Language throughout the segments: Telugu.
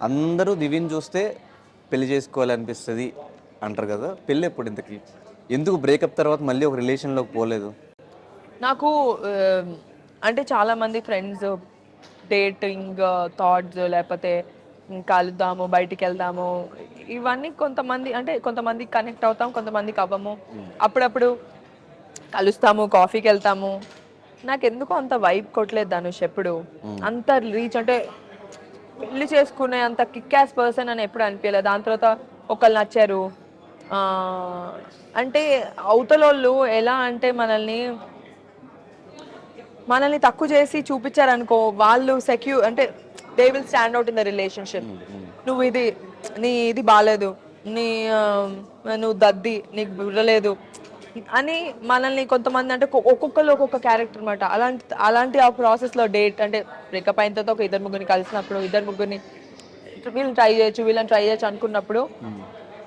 అందరూ దివ్యని చూస్తే పెళ్ళి చేసుకోవాలనిపిస్తుంది అంటారు కదా. పెళ్ళి ఎప్పుడు ఇంతకి? ఎందుకు బ్రేకప్ తర్వాత మళ్ళీ ఒక రిలేషన్లోకి పోలేదు? నాకు ఆ, అంటే చాలా మంది ఫ్రెండ్స్ డేటింగ్ థాట్స్ లేకపోతే కలుద్దాము బయటికి వెళ్దాము ఇవన్నీ కొంతమంది అంటే కొంతమంది కనెక్ట్ అవుతాం కొంతమందికి అవ్వము. అప్పుడప్పుడు కలుస్తాము కాఫీకి వెళ్తాము. నాకు ఎందుకో అంత వైబ్ కొట్టలేదు ధనుష్ ఎప్పుడు. అంత రీచ్ అంటే పెళ్ళి చేసుకునే అంత కిక్ యాస్ పర్సన్ అని ఎప్పుడు అనిపించలేదు. దాని తర్వాత ఒకళ్ళు నచ్చారు. ఆ, అంటే అవతలోళ్ళు ఎలా అంటే మనల్ని మనల్ని తక్కువ చేసి చూపించారనుకో వాళ్ళు సెక్యూర్ అంటే they will stand out in the relationship నువ్వు ఇది నీ ఇది బాగాలేదు నీ నువ్వు దద్ది నీకు బుర్రలేదు అని మనల్ని కొంతమంది అంటే ఒక్కొ- ఒక్కొక్కరు ఒక్కొక్క క్యారెక్టర్ అనమాట అలాంటి అలాంటి ఆ ప్రాసెస్లో డేట్ అంటే బ్రేకప్ అయిన తర్వాత ఒక ఇద్దరు ముగ్గురిని కలిసినప్పుడు ఇద్దరు ముగ్గురిని వీళ్ళని ట్రై చేయొచ్చు వీళ్ళని ట్రై చేయొచ్చు అనుకున్నప్పుడు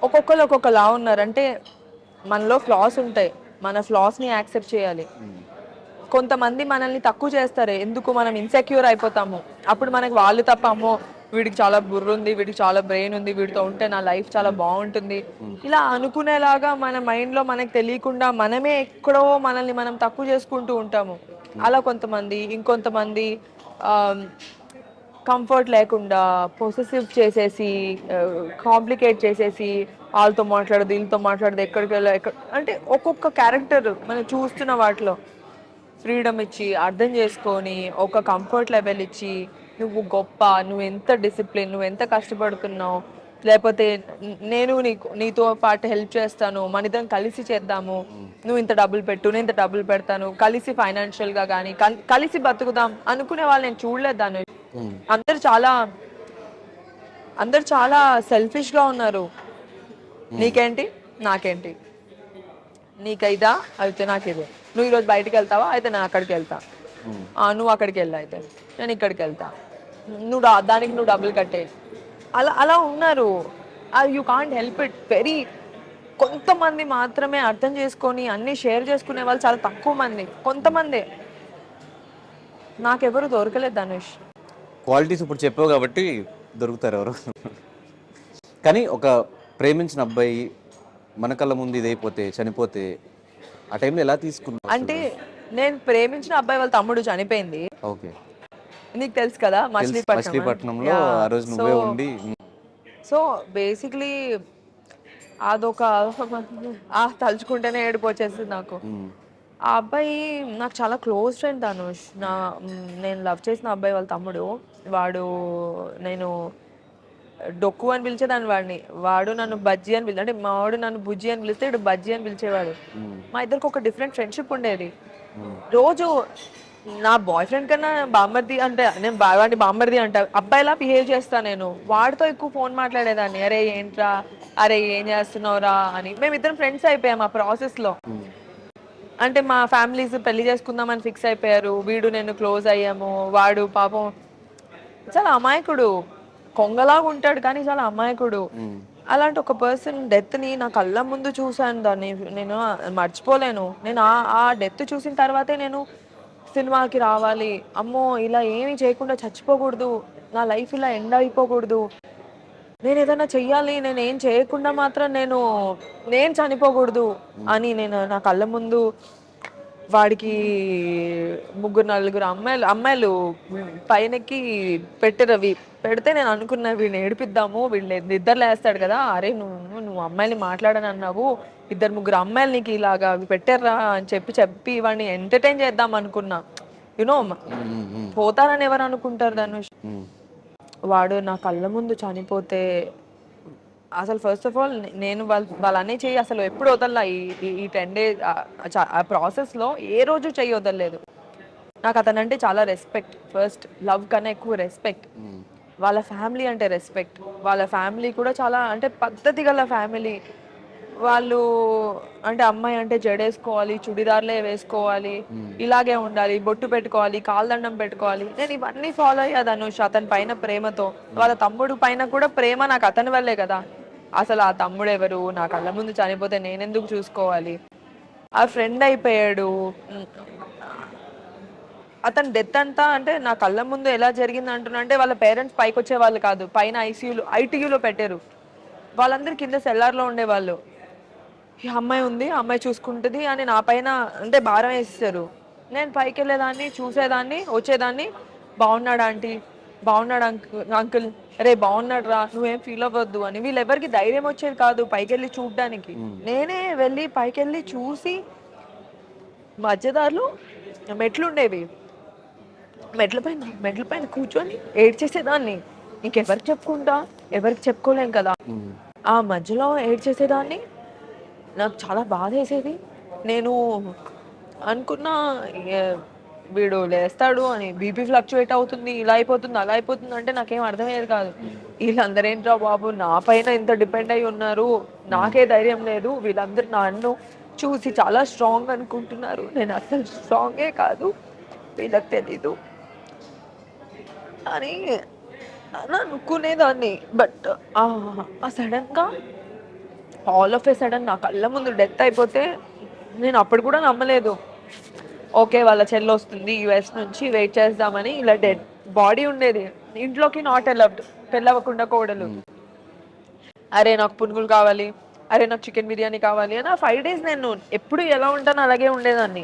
ఒక్కొక్కరు ఒక్కొక్కలా ఉన్నారు. అంటే మనలో ఫ్లాస్ ఉంటాయి. మన ఫ్లాస్ని యాక్సెప్ట్ చేయాలి. కొంతమంది మనల్ని తక్కువ చేస్తారు. ఎందుకు? మనం ఇన్సెక్యూర్ అయిపోతాము. అప్పుడు మనకి వాళ్ళు తప్ప అమ్మో వీడికి చాలా బుర్ర ఉంది వీడికి చాలా బ్రెయిన్ ఉంది వీడితో ఉంటే నా లైఫ్ చాలా బాగుంటుంది. ఇలా అనుకునేలాగా మన మైండ్లో తెలియకుండా మనమే ఎక్కడో మనల్ని మనం తక్కువ చేసుకుంటూ ఉంటాము. అలా కొంతమంది ఇంకొంతమంది కంఫర్ట్ లేకుండా పొసెసివ్ చేసేసి కాంప్లికేట్ చేసేసి వాళ్ళతో మాట్లాడదు వీళ్ళతో మాట్లాడదు ఎక్కడికి వెళ్ళా ఎక్కడ అంటే ఒక్కొక్క క్యారెక్టర్ మనం చూస్తున్న వాటిలో ఫ్రీడమ్ ఇచ్చి అర్థం చేసుకొని ఒక కంఫర్ట్ లెవెల్ ఇచ్చి నువ్వు గొప్ప నువ్వు ఎంత డిసిప్లిన్ నువ్వు ఎంత కష్టపడుతున్నావు? లేకపోతే నేను నీకు నీతో పాటు హెల్ప్ చేస్తాను మన ఇద్దరం కలిసి చేద్దాము. నువ్వు ఇంత డబ్బులు పెట్టు నేను ఇంత డబ్బులు పెడతాను కలిసి ఫైనాన్షియల్గా కానీ కలిసి బతుకుదాం అనుకునే వాళ్ళు నేను చూడలేదు దాన్ని. అందరు చాలా అందరు చాలా సెల్ఫిష్గా ఉన్నారు. నీకేంటి? నాకేంటి? నీకైదా? అయితే నాకు ఇది నువ్వు ఈరోజు బయటికి వెళ్తావా? అయితే నేను అక్కడికి వెళ్తా. ఆ, నువ్వు అక్కడికి వెళ్ళు అయితే. నేను ఇక్కడికి వెళ్తా. నువ్వు దానికి నువ్వు డబ్బులు కట్టే. అలా అలా ఉన్నారు. You can't help it very కొంతమంది మాత్రమే అర్థం చేసుకొని అన్ని షేర్ చేసుకునే వాళ్ళు చాలా తక్కువ మంది. కొంతమందే. నాకెవరు దొరకలేదు ధనుష్ క్వాలిటీస్ ఇప్పుడు చెప్పావు కాబట్టి దొరుకుతారు ఎవరు. కానీ ఒక ప్రేమించిన అబ్బాయి మన కళ్ళ ముందు ఇదైపోతే చనిపోతే ఆ టైంలో ఎలా తీసుకున్నావు అంటే నేను ప్రేమించిన అబ్బాయి వాళ్ళ తమ్ముడు చనిపోయింది. ఓకే. నీకు తెలుసు కదా మచిలీపట్నం మచిలీపట్నంలో ఆ రోజు నువ్వే ఉండి సో బేసిక్లీ అదొక ఆ తలుచుకుంటేనే ఏడుపు వచ్చేసింది నాకు. ఆ అబ్బాయి నాకు చాలా క్లోజ్ ఫ్రెండ్ ధనుష్ నా నేను లవ్ చేసిన అబ్బాయి వాళ్ళ తమ్ముడు. వాడు నేను డొక్కు అని పిలిచేదాన్ని వాడిని. వాడు నన్ను బజ్జీ అని పిలిచి అంటే మా వాడు నన్ను బుజ్జి అని పిలిస్తే ఇడు బజ్జీ అని పిలిచేవాడు. మా ఇద్దరికి ఒక డిఫరెంట్ ఫ్రెండ్షిప్ ఉండేది. రోజు నా బాయ్ ఫ్రెండ్ కన్నా బామ్మర్ది అంటే నేను బా- వాడిని బామ్మర్ది అంట. అబ్బాయిలా బిహేవ్ చేస్తా నేను. వాడితో ఎక్కువ ఫోన్ మాట్లాడేదాన్ని. అరే ఏంట్రా? అరే ఏం చేస్తున్నావురా? అని. మేము ఇద్దరం ఫ్రెండ్స్ అయిపోయాం ఆ ప్రాసెస్లో. అంటే మా ఫ్యామిలీస్ పెళ్ళి చేసుకుందామని ఫిక్స్ అయిపోయారు. వీడు నేను క్లోజ్ అయ్యాము. వాడు పాపం చాలా అమాయకుడు. కొంగలాగా ఉంటాడు కానీ చాలా అమాయకుడు. అలాంటి ఒక పర్సన్ డెత్ని నా కళ్ళ ముందు చూశాను. దాన్ని నేను మర్చిపోలేను. నేను ఆ ఆ డెత్ చూసిన తర్వాతే నేను సినిమాకి రావాలి. అమ్మో ఇలా ఏమీ చేయకుండా చచ్చిపోకూడదు. నా లైఫ్ ఇలా ఎండ్ అయిపోకూడదు. నేను ఏదైనా చెయ్యాలి. నేను ఏం చేయకుండా మాత్రం నేను నేను చనిపోకూడదు అని నేను నా కళ్ళ ముందు వాడికి ముగ్గురు నలుగురు అమ్మాయిలు అమ్మాయిలు పైనకి పెట్టారు అవి పెడితే నేను అనుకున్నా వీడిని ఏడిపిద్దాము వీడిని నిద్ర లేస్తాడు కదా అరే నువ్వు నువ్వు అమ్మాయిని మాట్లాడని అన్నావు ఇద్దరు ముగ్గురు అమ్మాయిలు నీకు ఇలాగా అవి పెట్టారా అని చెప్పి చెప్పి వాడిని ఎంటర్టైన్ చేద్దాం అనుకున్నా. యునో పోతారని ఎవరు అనుకుంటారు ధనుష్? వాడు నా కళ్ళ ముందు చనిపోతే అసలు ఫస్ట్ ఆఫ్ ఆల్ నేను వాళ్ళ వాళ్ళ అన్నీ చెయ్యి అసలు ఎప్పుడు వదల్లా ఈ టెన్ డేస్ ఆ ప్రాసెస్లో ఏ రోజు చెయ్యి వదలలేదు. నాకు అతనంటే చాలా రెస్పెక్ట్ ఫస్ట్ లవ్ కన్నా ఎక్కువ రెస్పెక్ట్ వాళ్ళ ఫ్యామిలీ అంటే రెస్పెక్ట్ వాళ్ళ ఫ్యామిలీ కూడా చాలా అంటే పద్ధతి గల ఫ్యామిలీ వాళ్ళు అంటే అమ్మాయి అంటే జడేసుకోవాలి చుడిదార్లే వేసుకోవాలి ఇలాగే ఉండాలి బొట్టు పెట్టుకోవాలి కాల్దండం పెట్టుకోవాలి. నేను ఇవన్నీ ఫాలో అయ్యా ధనుష్ అతని పైన ప్రేమతో. వాళ్ళ తమ్ముడు పైన కూడా ప్రేమ నాకు అతని వల్లే కదా. అసలు ఆ తమ్ముడు ఎవరు? నా కళ్ళ ముందు చనిపోతే నేనెందుకు చూసుకోవాలి? ఆ ఫ్రెండ్ అయిపోయాడు. అతని డెత్ అంతా అంటే నా కళ్ళ ముందు ఎలా జరిగింది అంటున్నా అంటే వాళ్ళ పేరెంట్స్ పైకి వచ్చే వాళ్ళు కాదు. పైన ఐసీయూలో ఐటీయూలో పెట్టారు. వాళ్ళందరూ కింద సెల్లార్లో ఉండేవాళ్ళు. ఈ అమ్మాయి ఉంది అమ్మాయి చూసుకుంటుంది అని నా పైన అంటే భారం వేసేసారు నేను పైకి వెళ్ళేదాన్ని చూసేదాన్ని వచ్చేదాన్ని. బాగున్నాడు ఆంటీ? బాగున్నాడు అంకుల్ అంకుల్. రే బాగున్నాడు రా నువ్వేం ఫీల్ అవ్వద్దు అని. వీళ్ళెవరికి ధైర్యం వచ్చేది కాదు పైకి వెళ్ళి చూడడానికి నేనే వెళ్ళి పైకి వెళ్ళి చూసి మధ్యదారులు మెట్లు ఉండేవి మెట్ల పైన మెట్ల పైన కూర్చొని ఏడ్చేసేదాన్ని. ఇంకెవరికి చెప్పుకుంటా? ఎవరికి చెప్పుకోలేం కదా. ఆ మధ్యలో ఏడ్చేసేదాన్ని. నాకు చాలా బాధ వేసేది నేను అనుకున్నా వీడు లేస్తాడు అని బీపీ ఫ్లక్చువేట్ అవుతుంది ఇలా అయిపోతుంది అలా అయిపోతుంది అంటే నాకేం అర్థమయ్యేది కాదు. వీళ్ళందరూ ఏంట్రా బాబు నా పైన ఇంత డిపెండ్ అయి ఉన్నారు నాకే ధైర్యం లేదు వీళ్ళందరూ నన్ను చూసి చాలా స్ట్రాంగ్ అనుకుంటున్నారు. నేను అసలు స్ట్రాంగే కాదు వీళ్ళకి తెలీదు అని అని అనుకునేదాన్ని. బట్ ఆ సడన్గా ఆల్ ఆఫ్ ఏ సడన్ నా కళ్ళ ముందు డెత్ అయిపోతే నేను అప్పుడు కూడా నమ్మలేదు. ఓకే వాళ్ళ చెల్లి వస్తుంది యుఎస్ నుంచి వెయిట్ చేద్దామని ఇలా డెడ్ బాడీ ఉండేది. ఇంట్లోకి నాట్ అలౌడ్ పెళ్ళవకుండా కోడలు. అరే నాకు పునుగులు కావాలి అరే నాకు చికెన్ బిర్యానీ కావాలి అని ఆ ఫైవ్ డేస్ నేను ఎప్పుడు ఎలా ఉంటానో అలాగే ఉండేదాన్ని.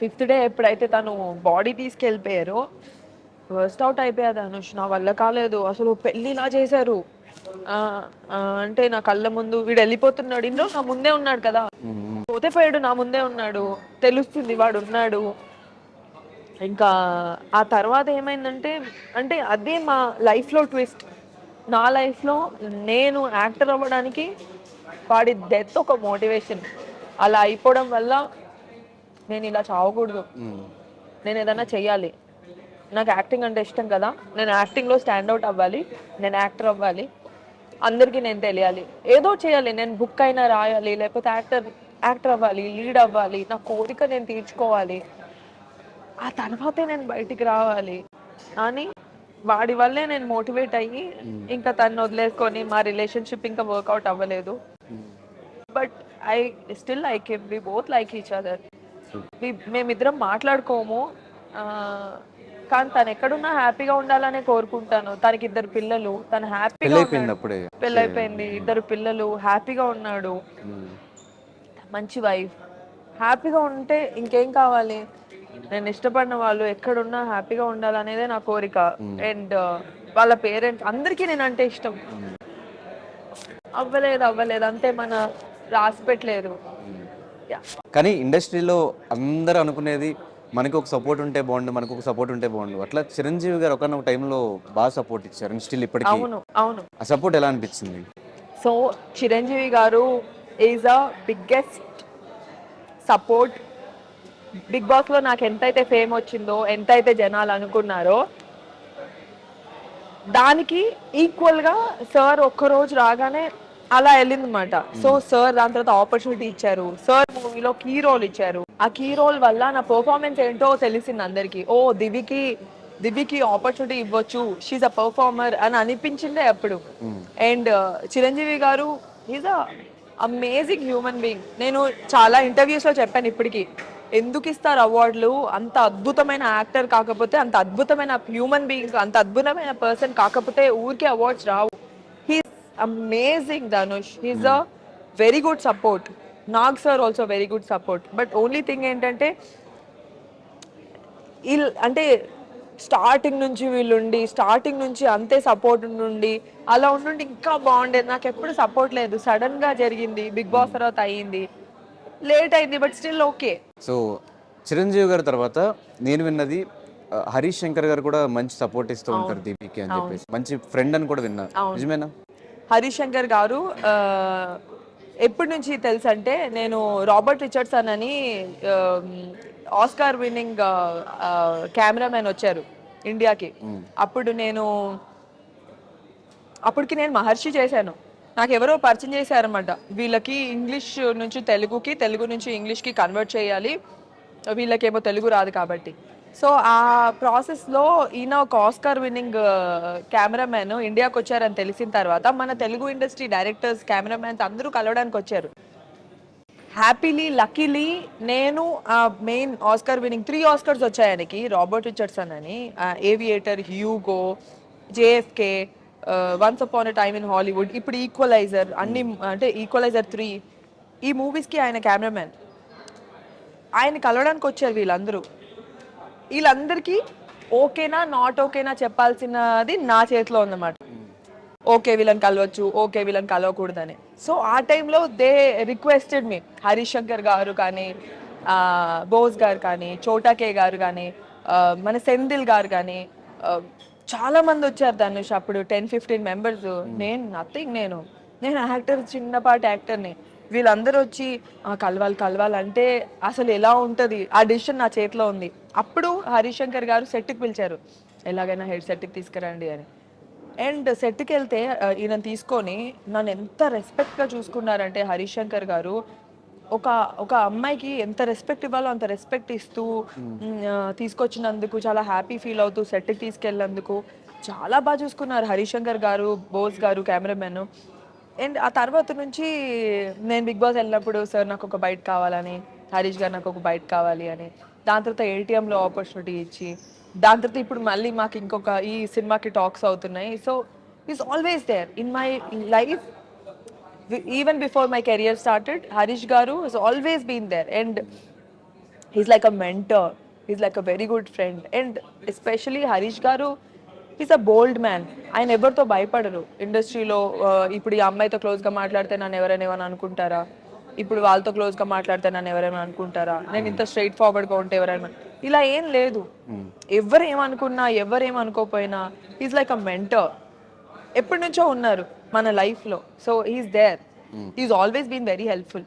ఫిఫ్త్ డే ఎప్పుడైతే తను బాడీ తీసుకెళ్ళిపోయారో వర్స్ట్ అవుట్ అయిపోయాది అనుష్ నా వల్ల కాలేదు అసలు పెళ్ళి ఇలా చేశారు. అంటే నా కళ్ళ ముందు వీడు వెళ్ళిపోతున్నాడు ఇంట్లో నా ముందే ఉన్నాడు కదా. పోతే పోయాడు నా ముందే ఉన్నాడు తెలుస్తుంది వాడు ఉన్నాడు ఇంకా ఆ తర్వాత ఏమైందంటే అంటే అదే మా లైఫ్లో ట్విస్ట్. నా లైఫ్లో నేను యాక్టర్ అవ్వడానికి వాడి డెత్ ఒక మోటివేషన్. అలా అయిపోవడం వల్ల నేను ఇలా చావకూడదు. నేను ఏదైనా చెయ్యాలి. నాకు యాక్టింగ్ అంటే ఇష్టం కదా. నేను యాక్టింగ్లో స్టాండ్అవుట్ అవ్వాలి. నేను యాక్టర్ అవ్వాలి. అందరికీ నేను తెలియాలి. ఏదో చేయాలి నేను బుక్ అయినా రాయాలి. లేకపోతే యాక్టర్ యాక్టర్ అవ్వాలి లీడ్ అవ్వాలి నా కోరిక నేను తీర్చుకోవాలి. ఆ తర్వాతే నేను బయటికి రావాలి. అని వాడి వల్లే నేను మోటివేట్ అయ్యి ఇంకా తను వదిలేసుకొని మా రిలేషన్షిప్ ఇంకా వర్కౌట్ అవ్వలేదు. But I still like him we both like each other. మేమిద్దరం మాట్లాడుకోము. కానీ తను ఎక్కడున్నా హ్యాపీగా ఉండాలనే కోరుకుంటాను. తనకి ఇద్దరు పిల్లలు తను హ్యాపీగా పెళ్ళైపోయింది ఇద్దరు పిల్లలు హ్యాపీగా ఉన్నాడు. మంచి వైఫ్. హ్యాపీగా ఉంటే ఇంకేం కావాలి? నేను ఇష్టపడిన వాళ్ళు ఎక్కడున్నా హ్యాపీగా ఉండాలనేదే నా కోరిక. అండ్ వాళ్ళ పేరెంట్స్ అందరికీ నేను అంటే ఇష్టం అవ్వలేదు అవ్వలేదు. అంతే మన రాసి పెట్టలేదు. కానీ ఇండస్ట్రీలో అందరూ అనుకునేది మనకు ఒక సపోర్ట్ ఉంటే బాగుండు మనకు ఒక సపోర్ట్ ఉంటే బాగుండు. అట్లా చిరంజీవి గారు ఒకనొక టైంలో బాగా సపోర్ట్ ఇచ్చారు. స్టిల్ ఇప్పటికీ. అవును అవును. ఆ సపోర్ట్ ఎలా అనిపించింది so Chiranjeevi garu is a biggest support big బాస్లో నాకు ఎంతైతే ఫేమ్ వచ్చిందో ఎంతైతే జనాలు అనుకున్నారో దానికి ఈక్వల్గా సార్ ఒక్కరోజు రాగానే అలా వెళ్ళింది అనమాట సో సార్ దాని తర్వాత ఆపర్చునిటీ ఇచ్చారు. సార్ మూవీలో కీ రోల్ ఇచ్చారు. ఆ కీ రోల్ వల్ల నా పర్ఫార్మెన్స్ ఏంటో తెలిసింది అందరికి. ఓ దివికి దివికి ఆపర్చునిటీ ఇవ్వచ్చు. షీజ్ అ పర్ఫార్మర్ అని అనిపించిందే అప్పుడు. And Chiranjeevi garu is a amazing human being నేను చాలా ఇంటర్వ్యూస్లో చెప్పాను ఇప్పటికీ. ఎందుకు ఇస్తారు అవార్డులు? అంత అద్భుతమైన యాక్టర్ కాకపోతే అంత అద్భుతమైన హ్యూమన్ బీయింగ్ అంత అద్భుతమైన పర్సన్ కాకపోతే ఊరికే awards Rao. He's amazing Dhanush he's a very good support Nag sir also very good support but only thing ఏంటంటే వీళ్ళు అంటే స్టార్టింగ్ నుంచి వీళ్ళుండి స్టార్టింగ్ నుంచి అంతే సపోర్ట్ ఉండి అలా ఉండి ఇంకా బాగుండేది. నాకు ఎప్పుడు సపోర్ట్ లేదు. సడన్గా జరిగింది. బిగ్ బాస్ తర్వాత అయ్యింది. లేట్ అయింది but still okay so Chiranjeevi గారి తర్వాత నేను విన్నది హరీష్ శంకర్ గారు కూడా మంచి సపోర్ట్ ఇస్తూ ఉంటారు దీపికి అని చెప్పేసి. మంచి ఫ్రెండ్ అని కూడా విన్నా. నిజమేనా? హరీష్ శంకర్ గారు ఎప్పటి నుంచి తెలుసు అంటే నేను రాబర్ట్ రిచర్డ్సన్ అని ఆస్కార్ విన్నింగ్ కెమెరామెన్ వచ్చారు ఇండియాకి అప్పుడు నేను అప్పటికి నేను మహర్షి చేశాను. నాకు ఎవరో పరిచయం చేశారన్నమాట. వీళ్ళకి ఇంగ్లీష్ నుంచి తెలుగుకి తెలుగు నుంచి ఇంగ్లీష్కి కన్వర్ట్ చేయాలి. వీళ్ళకేమో తెలుగు రాదు కాబట్టి. సో ఆ ప్రాసెస్లో ఈయన ఒక ఆస్కార్ విన్నింగ్ కెమెరామెన్ ఇండియాకి వచ్చారని తెలిసిన తర్వాత మన తెలుగు ఇండస్ట్రీ డైరెక్టర్స్ కెమెరామెన్స్ అందరూ కలవడానికి వచ్చారు హ్యాపీలీ లక్కీలీ నేను main Oscar winning three Oscars వచ్చాయి ఆయనకి. రాబర్ట్ రిచర్డ్సన్ అని Aviator Hugo JFK once upon a time in Hollywood ఇప్పుడు ఈక్వలైజర్ అన్ని అంటే ఈక్వలైజర్ త్రీ. ఈ మూవీస్కి ఆయన కెమెరామెన్ ఆయన కలవడానికి వచ్చారు వీళ్ళందరూ. వీళ్ళందరికీ ఓకేనా నాట్ ఓకేనా చెప్పాల్సినది నా చేతిలో ఉందన్నమాట. ఓకే వీళ్ళని కలవచ్చు ఓకే వీళ్ళని కలవకూడదని. సో ఆ టైంలో they requested me Harish Shankar garu కానీ బోస్ గారు కానీ చోటాకే గారు కానీ మన సెందిల్ గారు కానీ చాలా మంది వచ్చారు ధనుష్ అప్పుడు టెన్ ఫిఫ్టీన్ మెంబర్స్. నేను నథింగ్ నేను. నేను యాక్టర్ చిన్నపాటి యాక్టర్ని. వీళ్ళందరూ వచ్చి "ఆ, కలవాలి కలవాలి. అంటే అసలు ఎలా ఉంటుంది? ఆ డిసిషన్ నా చేతిలో ఉంది. అప్పుడు హరీష్ శంకర్ గారు సెట్కి పిలిచారు. ఎలాగైనా హెడ్ సెట్కి తీసుకురండి అని. అండ్ సెట్కి వెళ్తే ఈయన తీసుకొని నన్ను ఎంత రెస్పెక్ట్గా చూసుకున్నారంటే హరీష్ శంకర్ గారు ఒక ఒక అమ్మాయికి ఎంత రెస్పెక్ట్ ఇవ్వాలో అంత రెస్పెక్ట్ ఇస్తూ ఆ, తీసుకొచ్చినందుకు చాలా హ్యాపీ ఫీల్ అవుతూ సెట్కి తీసుకెళ్ళినందుకు చాలా బాగా చూసుకున్నారు హరీష్ శంకర్ గారు బోస్ గారు కెమెరామెన్ అండ్ ఆ తర్వాత నుంచి నేను బిగ్ బాస్ వెళ్ళినప్పుడు సార్ నాకు ఒక బైట్ కావాలని హరీష్ గారు నాకు ఒక బైట్ కావాలి అని. దాని తర్వాత ఏటీఎంలో ఆపర్చునిటీ ఇచ్చి దాని తర్వాత ఇప్పుడు మళ్ళీ మాకు ఇంకొక ఈ సినిమాకి టాక్స్ అవుతున్నాయి. So is always there in my life even before my career started Harish garu is always been there and is like a mentor is like a very good friend and especially Harish garu is a bold man ఆయన ఎవరితో భయపడరు. ఇండస్ట్రీలో ఇప్పుడు ఈ అమ్మాయితో క్లోజ్గా మాట్లాడితే నన్ను ఎవరైనా ఏమైనా అనుకుంటారా? ఇప్పుడు వాళ్ళతో క్లోజ్గా మాట్లాడితే నన్ను ఎవరైనా అనుకుంటారా? నేను ఇంత స్ట్రైట్ ఫార్వర్డ్గా ఉంటే ఎవరైనా ఇలా ఏం లేదు. ఎవరు ఏమనుకున్నా ఎవరు ఏమనుకోపోయినా ఈజ్ లైక్ అ మెంటర్ ఎప్పటి నుంచో ఉన్నారు మన లైఫ్లో so is there is always been very helpful